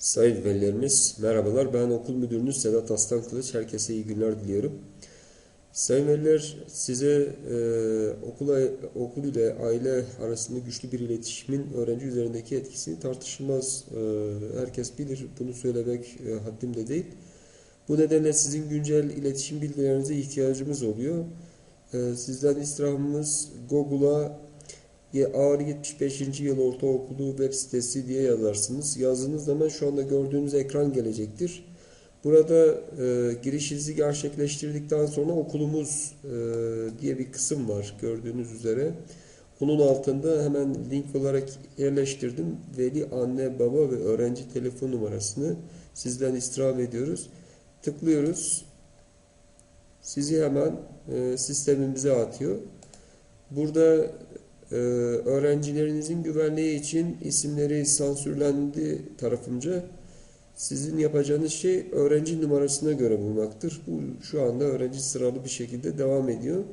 Sayın velilerimiz merhabalar. Ben okul müdürünüz Sedat Aslan Kılıç. Herkese iyi günler diliyorum. Sayın veliler size e, okula, okul ile aile arasında güçlü bir iletişimin öğrenci üzerindeki etkisini tartışılmaz. E, herkes bilir. Bunu söylemek e, haddim de değil. Bu nedenle sizin güncel iletişim bilgilerinize ihtiyacımız oluyor. E, sizden istirhamımız Google'a Ağrı 75. Yıl Ortaokulu web sitesi diye yazarsınız. Yazdığınız zaman şu anda gördüğünüz ekran gelecektir. Burada e, girişinizi gerçekleştirdikten sonra okulumuz e, diye bir kısım var gördüğünüz üzere. Onun altında hemen link olarak yerleştirdim. Veli, anne, baba ve öğrenci telefon numarasını sizden istirham ediyoruz. Tıklıyoruz. Sizi hemen e, sistemimize atıyor. Burada ee, öğrencilerinizin güvenliği için isimleri sansürlendi tarafımca. Sizin yapacağınız şey öğrenci numarasına göre bulmaktır. Bu şu anda öğrenci sıralı bir şekilde devam ediyor.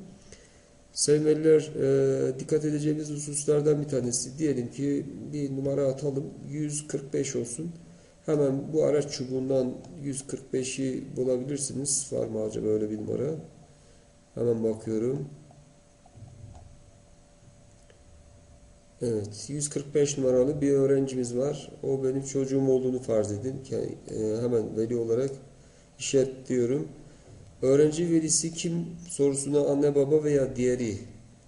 Sayın e, dikkat edeceğimiz hususlardan bir tanesi. Diyelim ki bir numara atalım. 145 olsun. Hemen bu araç çubuğundan 145'i bulabilirsiniz. Var mı acaba öyle bir numara? Hemen bakıyorum. Evet, 145 numaralı bir öğrencimiz var. O benim çocuğum olduğunu farz edin. E, hemen veli olarak işaretliyorum. Öğrenci velisi kim sorusuna anne baba veya diğeri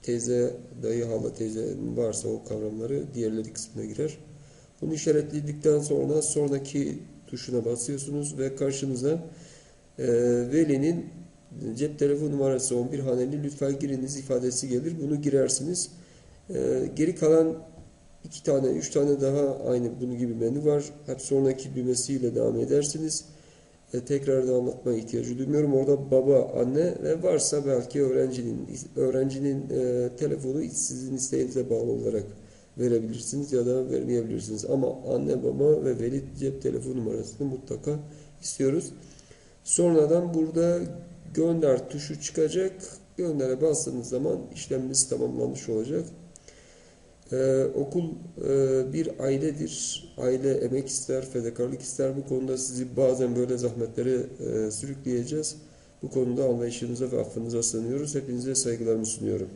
teyze, dayı, hala, teyze varsa o kavramları diğerleri kısmına girer. Bunu işaretledikten sonra sonraki tuşuna basıyorsunuz ve karşınıza e, velinin cep telefon numarası 11 haneli lütfen giriniz ifadesi gelir. Bunu girersiniz. Ee, geri kalan iki tane, üç tane daha aynı bunun gibi menü var. Hep sonraki düğmesiyle devam edersiniz. E, tekrar da anlatmaya ihtiyacı duymuyorum. Orada baba, anne ve varsa belki öğrencinin öğrencinin e, telefonu sizin isteğinize bağlı olarak verebilirsiniz ya da vermeyebilirsiniz. Ama anne, baba ve veli cep telefon numarasını mutlaka istiyoruz. Sonradan burada gönder tuşu çıkacak. Göndere bastığınız zaman işlemimiz tamamlanmış olacak. Ee, okul e, bir ailedir. Aile emek ister, fedakarlık ister. Bu konuda sizi bazen böyle zahmetlere e, sürükleyeceğiz. Bu konuda anlayışınıza ve affınıza sığınıyoruz. Hepinize saygılarımı sunuyorum.